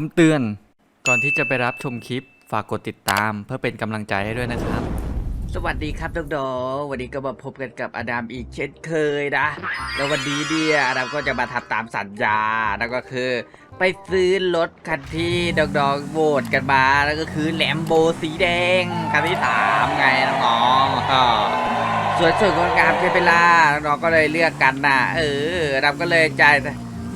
คำเตือน ก่อนที่จะไปรับชมคลิป ฝากกดติดตามเพื่อเป็นกำลังใจให้ด้วยนะครับ สวัสดีครับน้องๆวันนี้ก็มาพบกันกับอดัมอีกเช่นเคยนะ แล้ววันนี้เนี่ยอดัมก็จะมาทำตามสัญญา นั่นก็คือ ไปซื้อรถคันที่น้องๆโหวตกันมานั่นก็คือแลมโบสีแดงคันที่สามไงน้องๆอ่าสวยสวยงดงามใช่ไหมล่ะน้องๆก็เลยเลือกกันนะเอออดัมก็เลยใจ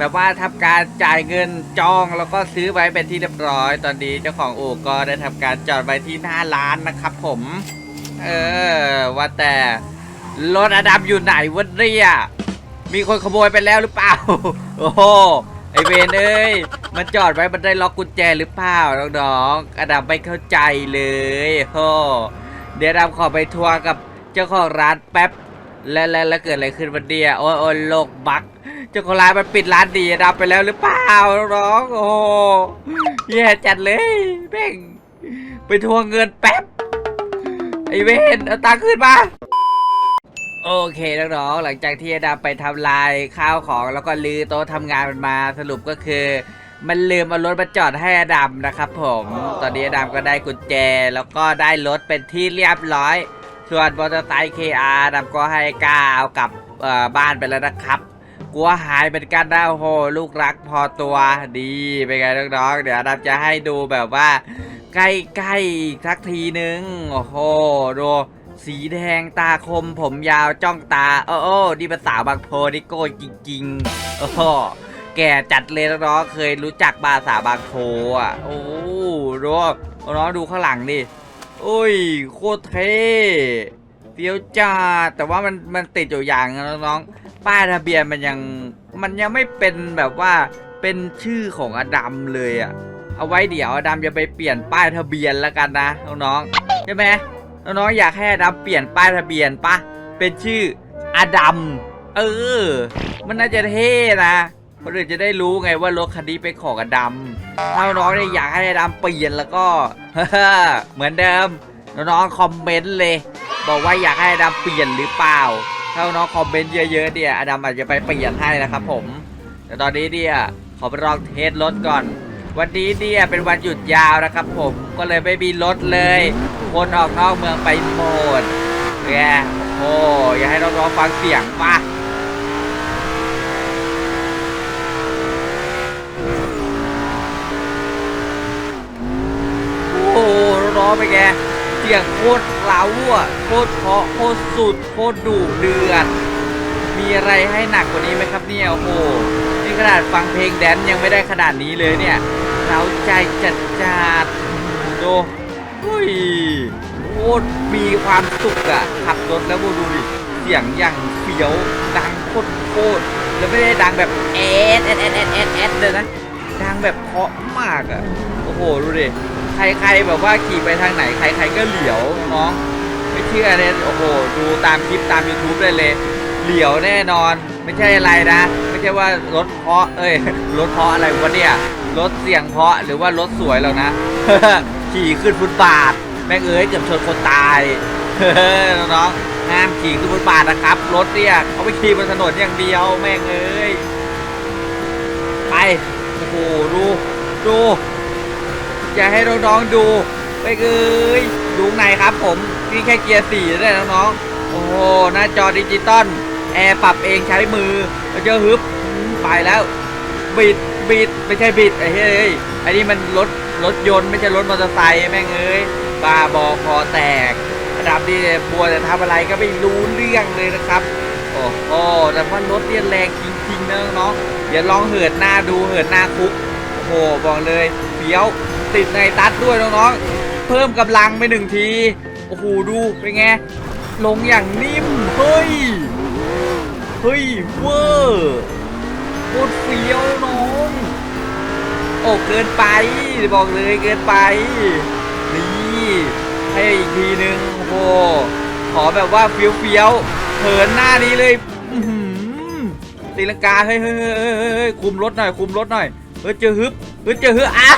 แบบว่าทำการจ่ายเงินจองแล้วก็ซื้อไว้เป็นที่เรียบร้อย ตอนนี้เจ้าของอู่ก็ได้ทำการจอดไว้ที่หน้าร้านนะครับ ผม เออว่าแต่รถอดัมอยู่ไหนวะเนี่ยมีคนขโมยไปแล้วหรือเปล่า โอ้โหไอเวนเอ้ย มันจอดไว้มันได้ล็อกกุญแจหรือเปล่าน้องๆอดัมไม่เข้าใจเลยโอ้เดี๋ยวอดัมขอไปทัวร์กับเจ้าของร้านแป๊บ แล้วแล้วแล้วเกิดอะไรขึ้นวันเดียโอ้ยโอ้ยโลกบัก เจ้าของร้านมันปิดร้านดีอดัมไปแล้วหรือเปล่าน้องโอ้โหแย่จัดเลยแม่งไปทวงเงินแป๊บไอเวนเอาตังค์ขึ้นมาโอเคน้องๆหลังจากที่อดาไปทำลายข้าวของแล้วก็ลือโต๊ะทำงานมันมาสรุปก็คือมันลืมเอารถมาจอดให้อดัมนะครับผม ตอนนี้อดัมก็ได้กุญแจ แล้วก็ได้รถเป็นที่เรียบร้อย ส่วนมอเตอร์ไซค์ KR อดัมก็ให้ก้าเอากลับบ้านไปแล้วนะครับ กลัวหายเป็นกันนะโอ้โหลูกรักพอตัวดีเป็นไงน้องๆเดี๋ยวดัมจะให้ดูแบบว่า ใกล้ๆอีกสักทีนึงโอ้โหดูสีแดงตาคมผมยาวจ้องตา โอ้โอ้นี่เป็นสาวบางโพนี่โก้จริงๆโอ้โหแก่จัดเลยน้องๆเคยรู้จักบาสาวบางโพอะโอ้ดูน้องๆดูข้างหลังดิโอ้ยโคตรเท่เฟี้ยวจ้าแต่ว่ามันมันติดอยู่อย่างน้อง ป้ายทะเบียนมันยังมันยังไม่เป็นแบบว่าเป็นชื่อของอดัมเลยอะเอาไว้เดี๋ยวอดัมจะไปเปลี่ยนป้ายทะเบียนแล้วกันนะน้องๆใช่ไหมน้องๆอยากให้อดัมเปลี่ยนป้ายทะเบียนปะเป็นชื่ออดัมเออ มันน่าจะเท่นะคนอื่นจะได้รู้ไงว่ารถคันนี้เป็นของอดัมถ้าน้องๆเนี่ยอยากให้อดัมเปลี่ยนแล้วก็เหมือนเดิมน้องๆคอมเมนต์เลย บอกว่าอยากให้อดัมเปลี่ยนหรือเปล่า ถ้าน้องคอมเมนต์เยอะๆเนี่ยอดัมอาจจะไปเปลี่ยนให้นะครับผม แต่ตอนนี้เนี่ยขอไปลองเทสรถก่อน วันนี้เนี่ยเป็นวันหยุดยาวนะครับผมก็เลยไม่มีรถเลย คนออกนอกเมืองไปหมดแกโอ้อยากให้น้องๆฟังเสียงป่ะโอ้ร้องไปแก สียงโคตรเล้าอะโคตรเพาะโคตรสุดโคตรดุเดือด มีอะไรให้หนักกว่านี้ไหมครับเนี่ยโอ้โหนี่ขนาดฟังเพลงแดนซ์ยังไม่ได้ขนาดนี้เลยเนี่ยเราใจจัดจัดดูเฮ้ยโคตรมีความสุขอะขับรถแล้วดูดิเสียงอย่างเฟี้ยวดังโคตรโคตรแล้วไม่ได้ดังแบบเอสเอสเอสเอสเอสเอสเลยนะดังแบบเพาะมากอะโอ้โหดูดิใครๆแบบว่าขี่ไปทางไหนใครๆก็เหลียวน้องไม่เชื่อเลยโอ้โหดูตามคลิปตาม YouTube ได้เลย เหลียวแน่นอนไม่ใช่อะไรนะ ไม่ใช่ว่ารถเพาะเอ้ยรถเพาะอะไรวะเนี่ยรถเสียงเพาะหรือว่ารถสวยหรอกนะ ขี่ขึ้นฟุตบาทแม่งเอ้ยเกือบชนคนตายน้องห้ามขี่ขึ้นฟุตบาทนะครับ รถเนี่ยเขาไปขี่บนถนนอย่างเดียวแม่งเอ้ยไปโอ้โหดูดู อย่าให้น้องๆดูไปเอ้ยดูข้างในครับผมนี่แค่เกียร์สี่ได้น้องๆโอ้โหหน้าจอดิจิตอลแอร์ปรับเองใช้มือแล้วเจอฮึบไปแล้วบิดบิดไม่ใช่บิดไอ้เฮ้ยไอ้นี่มันรถรถยนต์ไม่ใช่รถมอเตอร์ไซค์แม่งเอ้ยบ้าบอคอแตกระดับนี้บัวจะทำอะไรก็ไม่รู้เรื่องเลยนะครับ โอ้โหแต่ว่ารถเนี่ยแรงจริงๆนะน้องเดี๋ยวลองเหินหน้าดูเหินหน้าคุกโอ้โหบอกเลยเฟี้ยว ติดในตัดด้วยน้องๆ เพิ่มกำลังไปหนึ่งที โอ้โหดูเป็นไง ลงอย่างนิ่ม เฮ้ย เฮ้ยเวอร์โคตรเฟี้ยวน้องโอ้เกินไป บอกเลยเกินไป นี่ให้อีกทีนึงโอ้โหขอแบบว่าเฟี้ยวเฟี้ยวๆเหินหน้านี้เลยตีลังกาเฮ้ยเฮ้ยเฮ้ยเฮ้ยเฮ้ยคุมรถหน่อยคุมรถหน่อยเฮ้ยเจอฮึบเฮ้ยเจอฮึบอ้า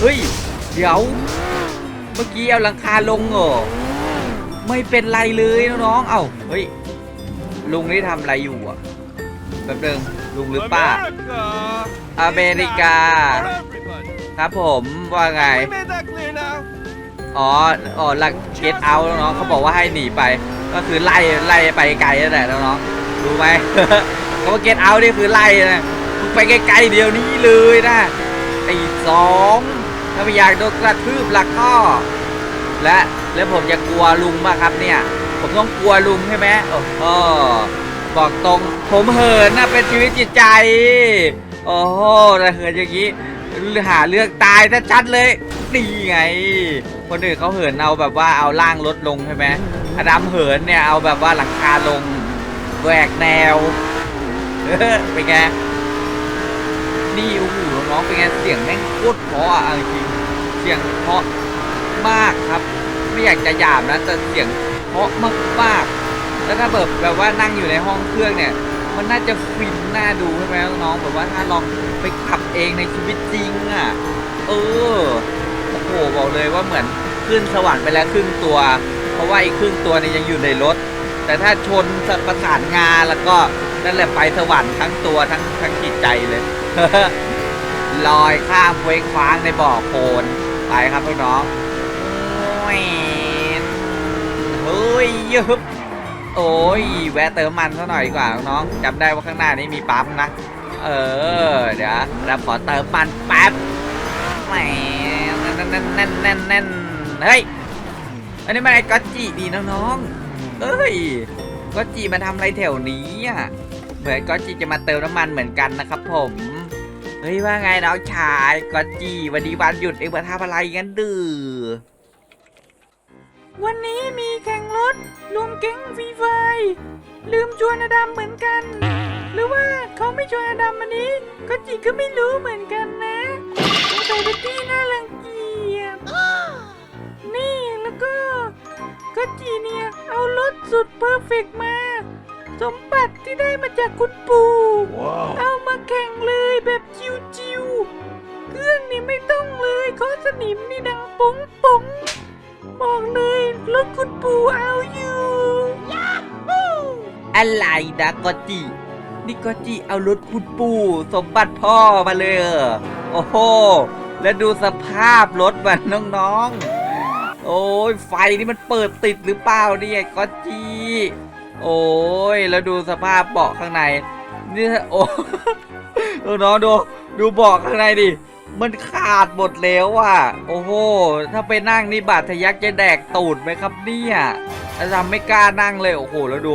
เฮ้ย เดี๋ยว เมื่อกี้เอาหลังคาลงเหรอ ไม่เป็นไรเลยน้องๆเอ้า เฮ้ย ลุงนี่ทำอะไรอยู่อะแป๊บนึงลุงหรือป้า อเมริกา ครับผมว่าไง อ๋อ อ๋อหลักเกตเอาน้องเขาบอกว่าให้หนีไป ก็คือไล่ไล่ไปไกลนั่นแหละน้องรู้ไหมเขาว่าเกตเอานี่คือไล่นะไปไกลๆเดียวนี้เลยนะไอ้สอง ถ้าไม่อยากโดนกระทืบหลักก็และแล้วผมจะกลัวลุงป่ะครับเนี่ย ผมต้องกลัวลุงใช่ไหมโอ้โหบอกตรงผมเหินนะเป็นชีวิตจิตใจ โอ้โหแต่เหินอย่างนี้หาเรื่องตายถ้าชัดเลยดีไง คนอื่นเขาเหินเอาแบบว่าเอาล่างลดลงใช่ไหมอดัมเหินเนี่ยเอาแบบว่าหลังคาลงแหวกแนวเป็นไงนี่โอ้โหน้องเป็นไงเสียงแม่งโคตรเพราะอะจริง สียงเพราะมากครับ ไม่อยากจะหยาบนะแต่เสียงเพราะมากมากๆแล้วถ้าแบบแบบว่านั่งอยู่ในห้องเครื่องเนี่ย มันน่าจะฟินน่าดูใช่ไหมน้องแบบว่าถ้าลองไปขับเองในชีวิตจริงอะเออโอ้โหบอกเลยว่าเหมือนขึ้นสวรรค์ไปแล้วครึ่งตัว เพราะว่าอีกครึ่งตัวเนี่ยยังอยู่ในรถ แต่ถ้าชนประสานงานแล้วก็นั่นแหละไปสวรรค์ทั้งตัวทั้งทั้งจิตใจเลยลอยข้ามเว้งคว้างในบ่อโคลน ไปครับน้องๆแหวนเฮ้ยยึบโอ้ยแวะเติมมันซะหน่อยดีกว่าน้องจำได้ว่าข้างหน้านี้มีปั๊มนะ เออ เดี๋ยวเราขอเติมมันแป๊บแหมแน่นแน่นแน่นแน่นแน่นเฮ้ย อันนี้มันไอ้ก๊อตจีดีน้องๆเอ้ยก๊อตจีมาทำอะไรแถวนี้อะ เหมือนก๊อตจีจะมาเติมน้ำมันเหมือนกันนะครับผม ฮ้ยว่าไงน้องชายก๊อจีวันนี้วันหยุดเอ็งมาทำอะไรกันดื้อวันนี้มีแข่งรถรวมแก๊งฟรีไฟลืมชวนอดัมเหมือนกัน หรือว่าเขาไม่ชวนอดัมวันนี้ก๊อจีก็ไม่รู้เหมือนกันนะสงสัยเป็นที่น่ารังเกียจนี่แล้วก็ก็จีเนี่ยเอารถสุดเพอร์เฟกมา สมบัติที่ได้มาจากคุณปู่ Wow. เอามาแข่งเลยแบบจิวๆเครื่องนี่ไม่ต้องเลยเคอสนิมนี่ดังป๋งป๋งบอกเลยรถคุณปู่เอาอยู่อะไรนะกอจินี่กอจิเอารถคุณปู่สมบัติพ่อมาเลยเหรอโอ้โหแล้วดูสภาพรถมันน้องๆ โอ้ยไฟนี่มันเปิดติดหรือเปล่าเนี่ยกอจิ โอ้ยแล้วดูสภาพเบาะข้างในนี่โอ้น้องดูดูเบาะข้างในดิมันขาดหมดแล้วอะ โอ้โห ถ้าไปนั่งนี่บาดทะยักจะแดกตูดไหมครับเนี่ยอาจารย์ไม่กล้านั่งเลย โอ้โห แล้วดู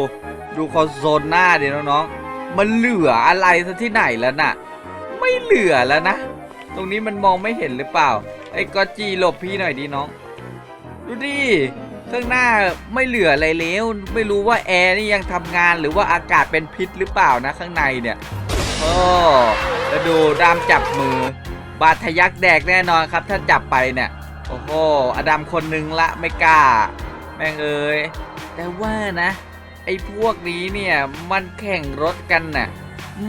ดูคอนโซลหน้าดิน้องๆ มันเหลืออะไรซะที่ไหนแล้วน่ะ ไม่เหลือแล้วนะ ตรงนี้มันมองไม่เห็นหรือเปล่า ไอ้กอจีหลบพี่หน่อยดิน้อง ดูดิ ข้างหน้าไม่เหลืออะไรแล้ว ไม่รู้ว่าแอร์นี่ยังทำงานหรือว่าอากาศเป็นพิษหรือเปล่านะข้างในเนี่ยโอ้แล้วดูดามจับมือ บาดทะยักแดกแน่นอนครับ ถ้าจับไปเนี่ย โอ้โหอดัมคนนึงละไม่กล้า แม่งเอ้ยแต่ว่านะ ไอ้พวกนี้เนี่ยมันแข่งรถกันน่ะ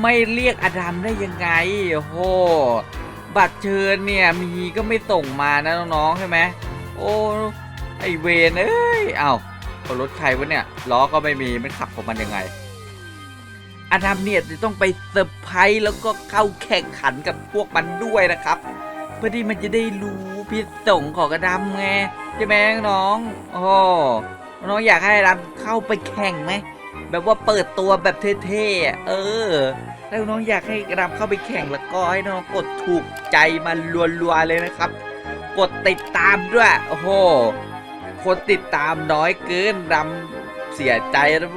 ไม่เรียกอดัมได้ยังไงโอ้โหบัตรเชิญเนี่ยมีก็ไม่ส่งมานะน้องๆใช่ไหมโอ้ ไอเวนเอ้ย เอาเอารถใครวะเนี่ย ล้อก็ไม่มี มันขับของมันยังไงอดัมเนี่ยจะต้องไปเซอร์ไพรส์แล้วก็เข้าแข่งขันกับพวกมันด้วยนะครับ เพื่อที่มันจะได้รู้พิษสงของอดัมไงใช่ไหมน้องโอ้น้องอยากให้อดัมเข้าไปแข่งไหมแบบว่าเปิดตัวแบบเท่ๆ เออ แล้วน้องอยากให้อดัมเข้าไปแข่งแล้วก็ให้น้องกดถูกใจมารัวๆเลยนะครับ กดติดตามด้วย โอ้โห คนติดตามน้อยเกินดำเสียใจแล้ว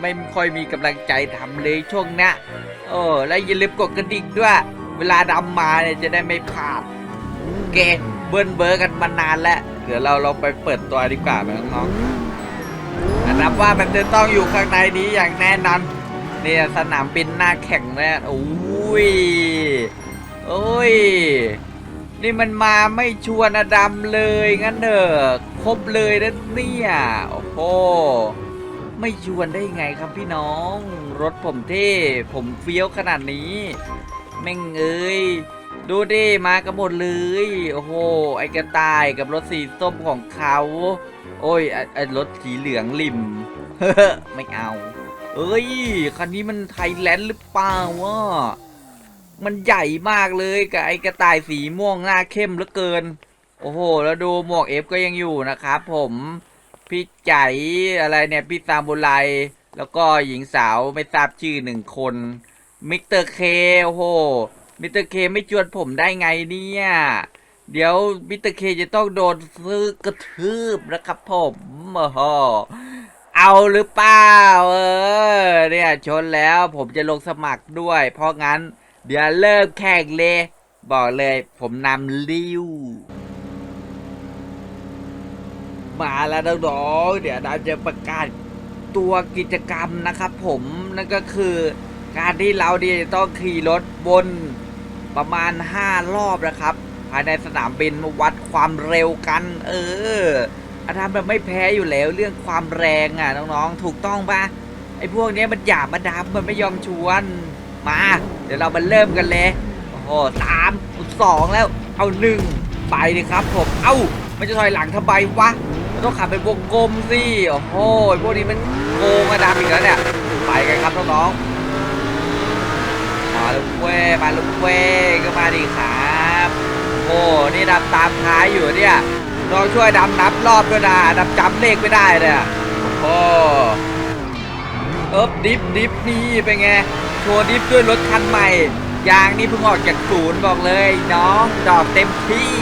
ไม่ค่อยมีกำลังใจทำเลยช่วงเนี้ยโอ้แล้วอย่าลืมกดกระดิ่งด้วย เวลาดำมาเนี่ยจะได้ไม่พลาดโอเคเบิ้ลเบอร์กันมานานแล้ว เดี๋ยวเราเราไปเปิดตัวดีกว่าไหมน้องๆอันนับว่ามันจะต้องอยู่ข้างในนี้อย่างแน่นอนเนี่ยสนามบินหน้าแข่งแน่โอ้ยโอ้ย นี่มันมาไม่ชวนอดัมเลยงั้นเถอะ ครบเลยนะเนี่ยโอ้โหไม่ชวนได้ไงครับพี่น้อง รถผมเท่ผมเฟี้ยวขนาดนี้ แม่งเอ้ยดูดิมากันหมดเลยโอ้โหไอ้กระต่ายกับรถสีส้มของเขา โอ้ยไอ้ไอรถสีเหลืองริมไม่เอา เอ้ยคันนี้มันไทยแลนด์หรือเปล่าวะมันใหญ่มากเลยกับไอ้กระต่ายสีม่วงหน้าเข้มเหลือเกิน โอ้โห แล้วดูหมวกเอฟก็ยังอยู่นะครับผม พี่ใจอะไรเนี่ย พี่ซามบุไรแล้วก็หญิงสาวไม่ทราบชื่อหนึ่งคน มิสเตอร์เค โอ้โห มิสเตอร์เคไม่ชวนผมได้ไงเนี่ย เดี๋ยวมิสเตอร์เคจะต้องโดนซื้อกระทืบนะครับผมโอ้โหเอาหรือเปล่าเออเนี่ยชนแล้วผมจะลงสมัครด้วย เพราะงั้น เดี๋ยวเริ่มแข่งเลย บอกเลยผมนำลิ้ว มาแล้วน้องๆเดี๋ยวเราจะประกาศตัวกิจกรรมนะครับผมนั่นก็คือการที่เราเนี่ยจะต้องขี่รถบนประมาณ 5 รอบนะครับ ภายในสนามบินมาวัดความเร็วกัน เอออาทำแบบไม่แพ้อยู่แล้วเรื่องความแรงอะน้องๆ ถูกต้องปะไอ้พวกนี้มันหยาบมาดำมันไม่ยอมชวนมา เดี๋ยวเรามาเริ่มกันเลยโอ้โหสามสองแล้ว เอาหนึ่งไปเลยครับผม เอ้ามันจะถอยหลังทำไมวะ ต้องขับเป็นวงกลมสิโอ้โหพวกนี้มันโกงอะดำอีกแล้วเนี่ย ไปกันครับน้องๆมาลูกเว้มาลูกเว้ก็มาดีครับโอ้นี่ดำตามท้ายอยู่เนี่ยน้องช่วยดำนับรอบด้วยนะดำจำเลขไม่ได้เลยอะโอ้เอิบดิฟดิฟนี่เป็นไงโชว์ดิฟด้วยรถคันใหม่ยางนี่เพิ่งออกจากศูนย์บอกเลย น้องดอกเต็มที่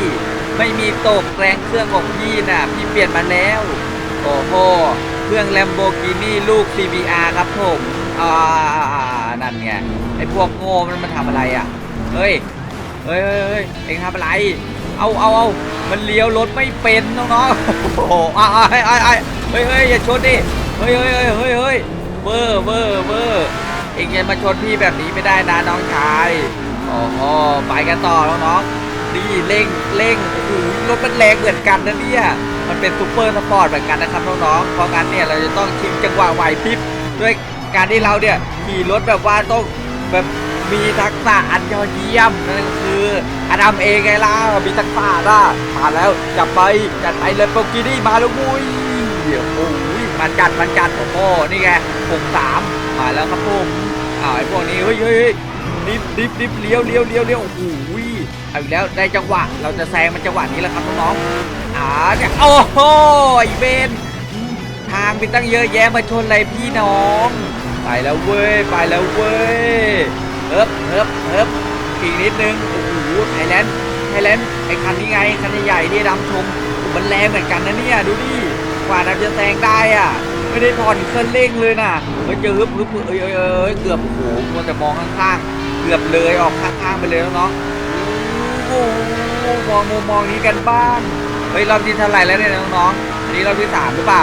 ไม่มีตกแรงเครื่องของพี่น่ะ พี่เปลี่ยนมาแล้ว โอ้โห เครื่อง Lamborghini ลูก CBR ครับผม อ่า นั่นไง ไอพวกโง่มันมาทำอะไรอะ เฮ้ย เฮ้ยเฮ้ยเอ็งทำอะไร เอาเอาเอามันเลี้ยวรถไม่เป็นน้องๆ โอ้โหอ่าอ่าไอ้ไอ้ไอ้เฮ้ยเฮ้ยอย่าชนดิ เฮ้ยเฮ้ยเฮ้ยเฮ้ยเฮ้ยเวอร์เวอร์เวอร์เอ็งจะมาชนพี่แบบนี้ไม่ได้นะน้องชาย โอ้โห ไปกันต่อน้องๆ นี่เร่งเร่งโอ้โหรถมันแรงเหมือนกันนะเนี่ยมันเป็นซูเปอร์สปอร์ตเหมือนกันนะครับน้องๆเพราะงั้นเนี่ยเราจะต้องชิมจังหวะไหวพริบด้วยการที่เราเนี่ยขี่รถแบบว่าต้องแบบมีทักษะอันยอดเยี่ยมนั่นคืออดัมเองไงล่ะมีทักษะน่ะมาแล้วจับไปจัดไปเลยโปกินี่มาแล้วมุ้ยโอ้ยมันจัดมันจัดโอ้โหนี่ไงหกสามมาแล้วครับผมอ้าวไอ้พวกนี้เฮ้ยเฮ้ย ดิฟดิฟดิฟเลี้ยวเลี้ยวเลี้ยวเลี้ยวโอ้โหเอาอีกแล้วได้จังหวะ เราจะแซงมันจังหวะนี้แหละครับน้องๆอ่าเนี่ยโอ้โหไอเวนทางมีตั้งเยอะแยะมาชนอะไรพี่น้อง ไปแล้วเว้ยไปแล้วเว้ยเฮิบเฮิบเฮิบอีกนิดนึงโอ้โหไทยแลนด์ไทยแลนด์ไอ้คันนี้ไงคันใหญ่ๆที่ดำชมมันแรงเหมือนกันนะเนี่ยดูดิกว่าดำจะแซงได้อะไม่ได้ผ่อนเครื่องเร่งเลยนะเฮ้ยเจอฮึบฮึบเอ้ยเอ้ยเอ้ยเกือบโอ้โหมัวแต่มองข้างๆ เกือบเลยออกข้างๆไปเลยน้องๆโอ้โหมองมุมมองนี้กันบ้างเฮ้ยรอบที่เท่าไหร่แล้วเนี่ยน้องๆอันนี้รอบที่สามหรือเปล่า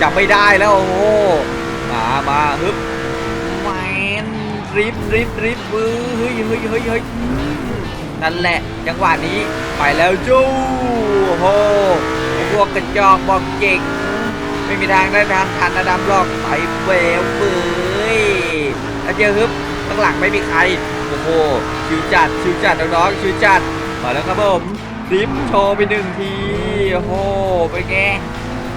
จำไม่ได้แล้วโอ้โหมามาฮึบแมนริบริบริบเฮ้ยเฮ้ยเฮ้ยเฮ้ยเฮ้ยนั่นแหละจังหวะนี้ไปแล้วจู้โหพวกกระจอกบอกเก่ง ไม่มีทางได้ทางทันนะดำหรอกไปเววเบยแล้วเจอฮึบ ข้างหลังไม่มีใคร โอ้โห ชิวจัด ชิวจัดน้องๆ ชิวจัด มาแล้วครับผมดิฟโชว์ไปหนึ่งที โอ้โห ไปนไง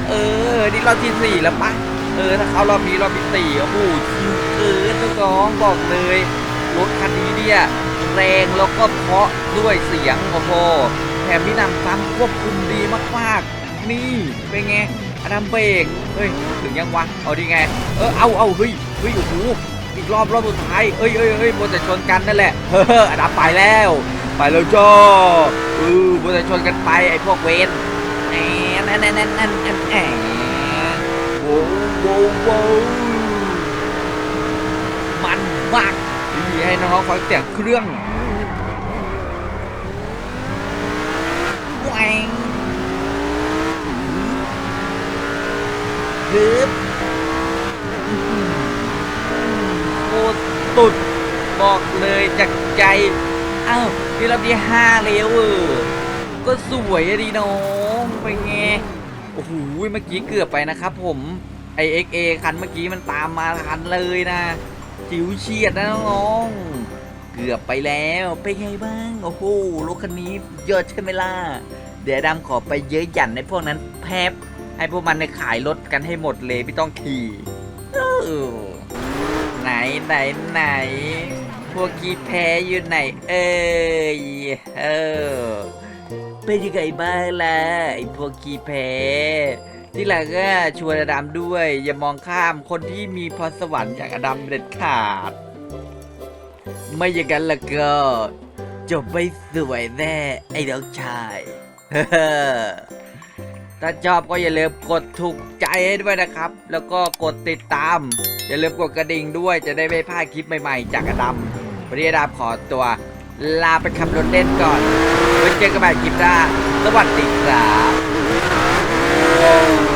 เออ นี่รอบที่สี่แล้วปะเออ ถ้าเขารอบนี้รอบที่สี่โอ้โห ชิวเกินน้องบอกเลย รถคันนี้เนี่ยแรงแล้วก็เพาะด้วยเสียง โอ้โห แถมที่นำซ้ำควบคุมดีมากๆ นี่เป็นไงอดัมเบรกเฮ้ย ถึงยังวะ เอาดีไง เออ เอาเอาเฮ้ย เฮ้ย โอ้โห อีกรอบรอบสุดท้ายเอ้ยเอ้ยเอ้ยมัวแต่ชนกันนั่นแหละเฮ้ออดัมไปแล้ว ไปแล้วจ้าเออมัวแต่ชนกันไปไอ้พวกเวนแอนแอนแอนแอนแอนแอนแอนโว้วโว้วโว้วมันมากดีให้น้องๆฟังเสียงเครื่องแหวง ฮึบโตุดบอกเลยจากใจเอ้านี่เราที่ห้าแล้วเออ ก็สวยอะดีน้องไปไง โอ้โห เมื่อกี้เกือบไปนะครับผม ไอเอ็กเอคันเมื่อกี้มันตามมาทันเลยนะ จิ๋วเฉียดนะน้องเกือบไปแล้วเป็นไงบ้าง โอ้โห รถคันนี้ยอะใช่ไหมล่ะ เดี๋ยวดำขอไปเยอะหยันในพวกนั้นแพบให้พวกมันในขายรถกันให้หมดเลยไม่ต้องขี่ ไหนไหนไหน พวกกีแพ้อยู่ไหน เอ้ยเออเป็นยังไงบ้างล่ะไอ้พวกกีแพ้ที่หลังก็ชวนอดัมด้วย อย่ามองข้ามคนที่มีพรสวรรค์อย่างอดัมเด็ดขาด ไม่อย่างนั้นล่ะก็จบไม่สวยแน่ไอ้น้องชายถ้าชอบก็อย่าลืมกดถูกใจให้ด้วยนะครับ แล้วก็กดติดตาม อย่าลืมกดกระดิ่งด้วยจะได้ไม่พลาดคลิปใหม่ๆ จากอดัมวันนี้อดัมขอตัวลาไปขับรถเล่นก่อนไว้เจอกันใหม่คลิปหน้าสวัสดีครับ